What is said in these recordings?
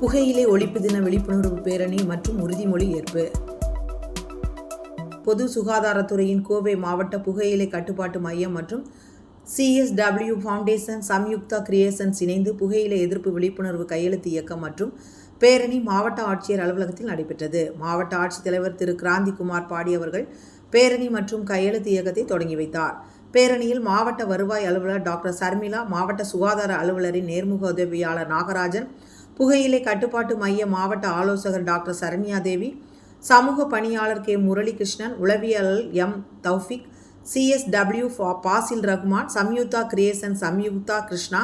புகையிலை ஒழிப்பு தின விழிப்புணர்வு பேரணி மற்றும் உறுதிமொழி ஏற்பு. பொது சுகாதாரத்துறையின் கோவை மாவட்ட புகையிலை கட்டுப்பாட்டு மையம் மற்றும் சிஎஸ்டபிள்யூ ஃபவுண்டேஷன் சம்யுக்தா கிரியேஷன்ஸ் இணைந்து புகையிலை எதிர்ப்பு விழிப்புணர்வு கையெழுத்து இயக்கம் மற்றும் பேரணி மாவட்ட ஆட்சியர் அலுவலகத்தில் நடைபெற்றது. மாவட்ட ஆட்சித்தலைவர் திரு. கிராந்திகுமார் பாடியவர்கள் பேரணி மற்றும் கையெழுத்து இயக்கத்தை தொடங்கி வைத்தார். பேரணியில் மாவட்ட வருவாய் அலுவலர் டாக்டர் சர்மிளா மாவட்ட சுகாதார அலுவலரின் நேர்முக உதவியாளர் நாகராஜன் புகையிலை கட்டுப்பாட்டு மைய மாவட்ட ஆலோசகர் டாக்டர் சரண்யா தேவி சமூக பணியாளர் கே. முரளிகிருஷ்ணன் உளவியல் M. Taufiq CSW Basil Rahman Samyuktha creation Samyuktha Krishna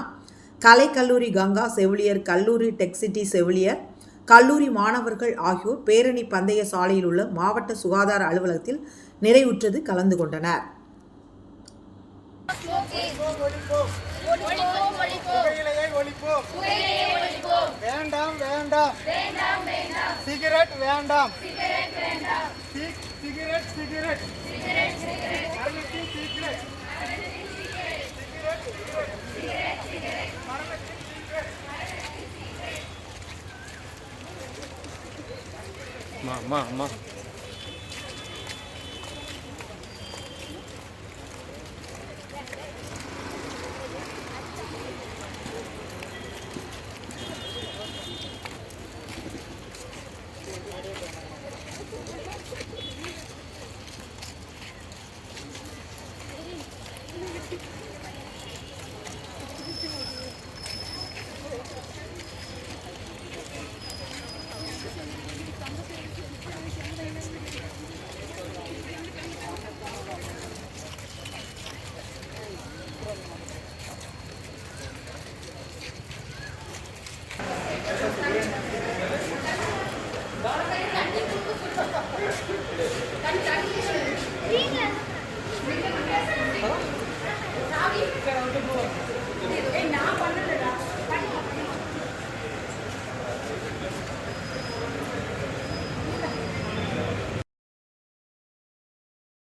கலைக்கல்லூரி கங்கா செவிலியர் கல்லூரி டெக்சிட்டி செவிலியர் கல்லூரி மாணவர்கள் ஆகியோர் பேரணி பந்தய சாலையில் உள்ள மாவட்ட சுகாதார அலுவலகத்தில் நிறைவுற்றது கலந்து கொண்டனர். வேண்டாம் வேண்டாம் சிகரெட் வேண்டாம் சி- சிகரெட் சிகரெட் மரணத்தின் சிகரெட் அம்மா ありがとうござ。